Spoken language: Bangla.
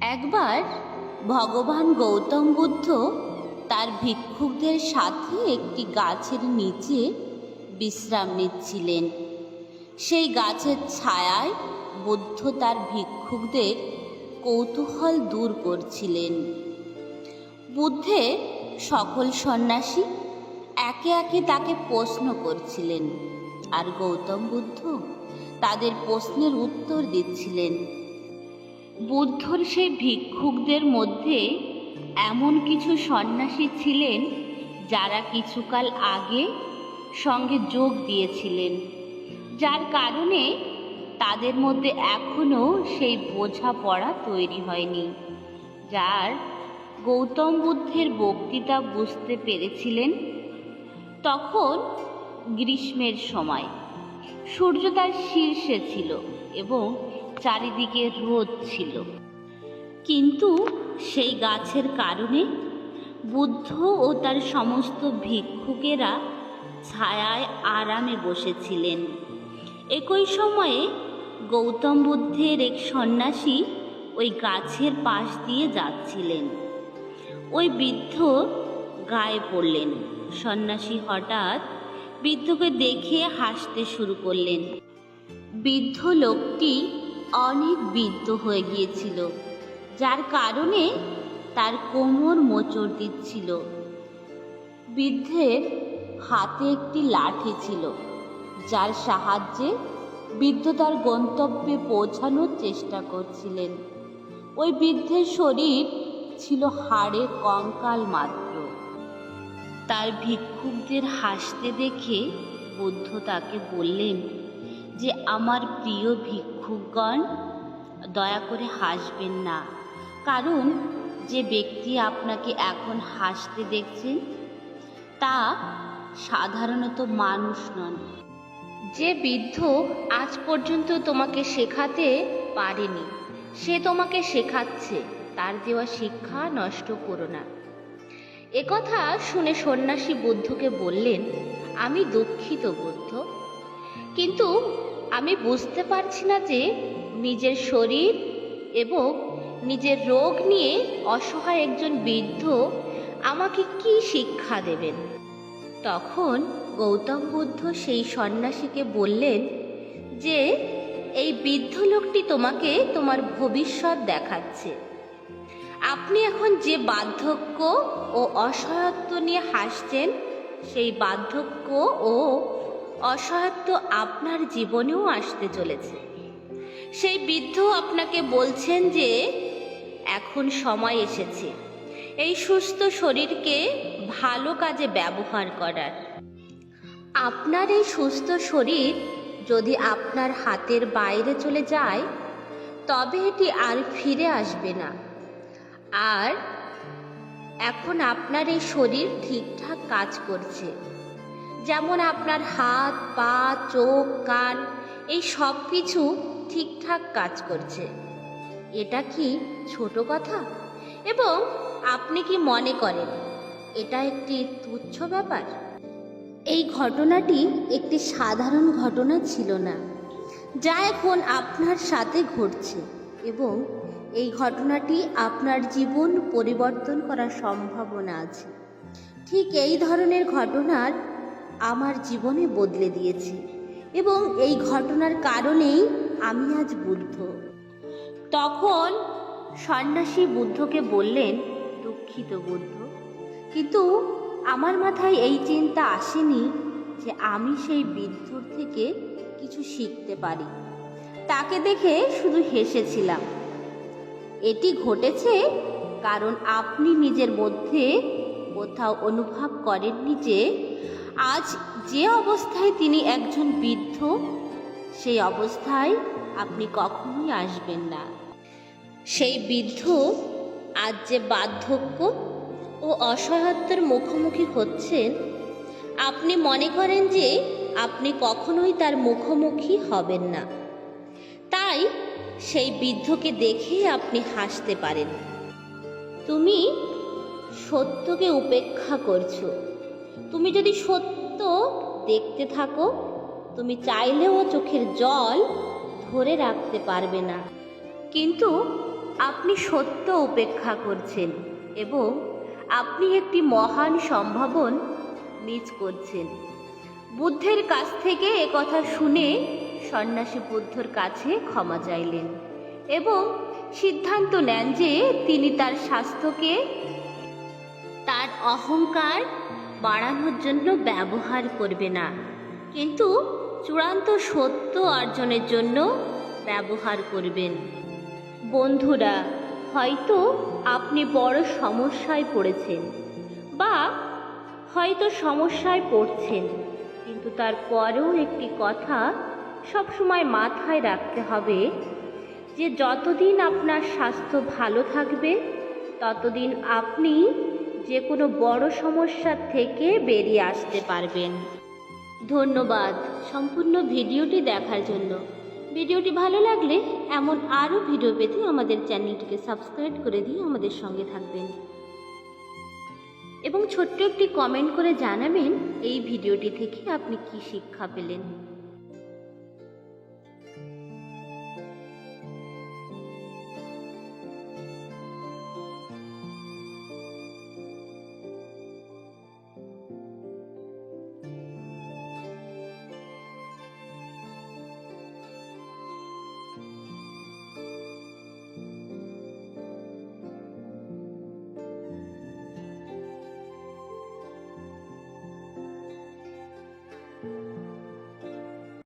একবার ভগবান গৌতম বুদ্ধ তার ভিক্ষুকদের সাথে একটি গাছের নিচে বিশ্রাম নিচ্ছিলেন। সেই গাছের ছায়ায় বুদ্ধ তার ভিক্ষুকদের কৌতূহল দূর করছিলেন। বুদ্ধে সকল সন্ন্যাসী একে একে তাকে প্রশ্ন করছিলেন, আর গৌতম বুদ্ধ তাদের প্রশ্নের উত্তর দিচ্ছিলেন। বুদ্ধর সেই ভিক্ষুকদের মধ্যে এমন কিছু সন্ন্যাসী ছিলেন যারা কিছুকাল আগে সঙ্গে যোগ দিয়েছিলেন, যার কারণে তাদের মধ্যে এখনও সেই বোঝাপড়া তৈরি হয়নি, যার গৌতম বুদ্ধের বক্তৃতা বুঝতে পেরেছিলেন তখন গ্রীষ্মের সময়। সূর্য তার শীর্ষে ছিল এবং চারিদিকে রোদ ছিল। কিন্তু সেই গাছের কারণে বুদ্ধ ও তার সমস্ত ভিক্ষুকেরা ছায়ায় আরামে বসেছিলেন। একই সময়ে গৌতম বুদ্ধের এক সন্ন্যাসী ওই গাছের পাশ দিয়ে যাচ্ছিলেন। ওই বৃদ্ধ গায়ে পড়লেন। সন্ন্যাসী হঠাৎ বৃদ্ধকে দেখে হাসতে শুরু করলেন। বৃদ্ধ লোকটি অনেক বৃদ্ধ হয়ে গিয়েছিল, যার কারণে তার কোমর মোচড় দিচ্ছিল। বৃদ্ধের হাতে একটি লাঠি ছিল, যার সাহায্যে বৃদ্ধ তার গন্তব্যে পৌঁছানোর চেষ্টা করছিলেন। ওই বৃদ্ধের শরীর ছিল হাড়ে কঙ্কাল মাত্র। তার ভিক্ষুকদের হাসতে দেখে বুদ্ধ তাকে বললেন যে, আমার প্রিয় ভিক্ষুকগণ দয়া করে হাসবেন না। কারণ, যে ব্যক্তি আপনাকে এখন হাসতে দেখছেন তা সাধারণত মানুষ নন। যে বৃদ্ধ আজ পর্যন্ত তোমাকে শেখাতে পারেনি, সে তোমাকে শেখাচ্ছে, তার দেওয়া শিক্ষা নষ্ট করো না। একথা শুনে সন্ন্যাসী বুদ্ধকে বললেন, আমি দুঃখিত বুদ্ধ। কিন্তু আমি বুঝতে পারছি না যে নিজের শরীর এবং নিজের রোগ নিয়ে অসহায় একজন বৃদ্ধ আমাকে কি শিক্ষা দেবেন? তখন গৌতম বুদ্ধ সেই সন্ন্যাসীকে বললেন যে, এই বৃদ্ধ লোকটি তোমাকে তোমার ভবিষ্যৎ দেখাচ্ছে। আপনি এখন যে বার্ধক্য ও অসহায়ত্ব নিয়ে হাসছেন, সেই বার্ধক্য ও অসহায়ত্ব আপনার জীবনেও আসতে চলেছে। সেই বৃদ্ধ আপনাকে বলছেন যে, এখন সময় এসেছে। এই সুস্থ শরীরকে ভালো কাজে ব্যবহার করার। আপনার এই সুস্থ শরীর যদি আপনার হাতের বাইরে চলে যায়, তবে এটি আর ফিরে আসবে না। আর এখন আপনার এই শরীর ঠিকঠাক কাজ করছে। যেমন আপনার হাত, পা, চোখ, কান, এই সব কিছু ঠিকঠাক কাজ করছে। এটা কি ছোট কথা? এবং আপনি কি মনে করেন এটা একটি তুচ্ছ ব্যাপার? এই ঘটনাটি একটি সাধারণ ঘটনা ছিল না, যা এখন আপনার সাথে ঘটছে এবং এই ঘটনাটি আপনার জীবন পরিবর্তন করার সম্ভাবনা আছে। ঠিক এই ধরনের ঘটনার আমার জীবনে বদলে দিয়েছে এবং এই ঘটনার কারণেই আমি আজ বুদ্ধ। তখন সন্ন্যাসী বুদ্ধকে বললেন, দুঃখিত বুদ্ধ, কিন্তু আমার মাথায় এই চিন্তা আসেনি যে আমি সেই বৃদ্ধর থেকে কিছু শিখতে পারি। তাকে দেখে শুধু হেসেছিলাম। এটি ঘটেছে কারণ আপনি নিজের মধ্যে কোথাও অনুভব করেননি যে আজ যে অবস্থায় তিনি একজন বৃদ্ধ, সেই অবস্থায় আপনি কখনোই আসবেন না। সেই বৃদ্ধ আজ যে বার্ধক্য ও অসহায়ত্বের মুখোমুখি হচ্ছেন, আপনি মনে করেন যে আপনি কখনোই তার মুখোমুখি হবেন না। তাই সেই বৃদ্ধকে দেখে আপনি হাসতে পারেন। তুমি সত্যকে উপেক্ষা করছ। তুমি যদি সত্য দেখতে থাকো, তুমি চাইলেও চোখের জল ধরে রাখতে পারবে না। কিন্তু আপনি সত্য উপেক্ষা করছেন এবং আপনি একটি মহান সম্ভাবন মিস করছেন। বুদ্ধের কাছ থেকে একথা শুনে সন্ন্যাসী বুদ্ধর কাছে ক্ষমা চাইলেন এবং সিদ্ধান্ত নেন যে তিনি তার স্বাস্থ্যকে, তার অহংকার বাড়ানোর জন্য ব্যবহার করবে না। কিন্তু চূড়ান্ত সত্য অর্জনের জন্য ব্যবহার করবেন। বন্ধুরা, হয়তো আপনি বড় সমস্যায় পড়েছেন বা হয়তো সমস্যায় পড়ছেন, কিন্তু তারপরেও একটি কথা সবসময় মাথায় রাখতে হবে যে যতদিন আপনার স্বাস্থ্য ভালো থাকবে, ততদিন আপনি যে কোনো বড় সমস্যার থেকে বেরিয়ে আসতে পারবেন। ধন্যবাদ সম্পূর্ণ ভিডিওটি দেখার জন্য। ভিডিওটি ভালো লাগলে এমন আরও ভিডিও পেতে আমাদের চ্যানেলটিকে সাবস্ক্রাইব করে দিয়ে আমাদের সঙ্গে থাকবেন। এবং ছোট্ট একটি কমেন্ট করে জানাবেন, এই ভিডিওটি থেকে আপনি কি শিক্ষা পেলেন।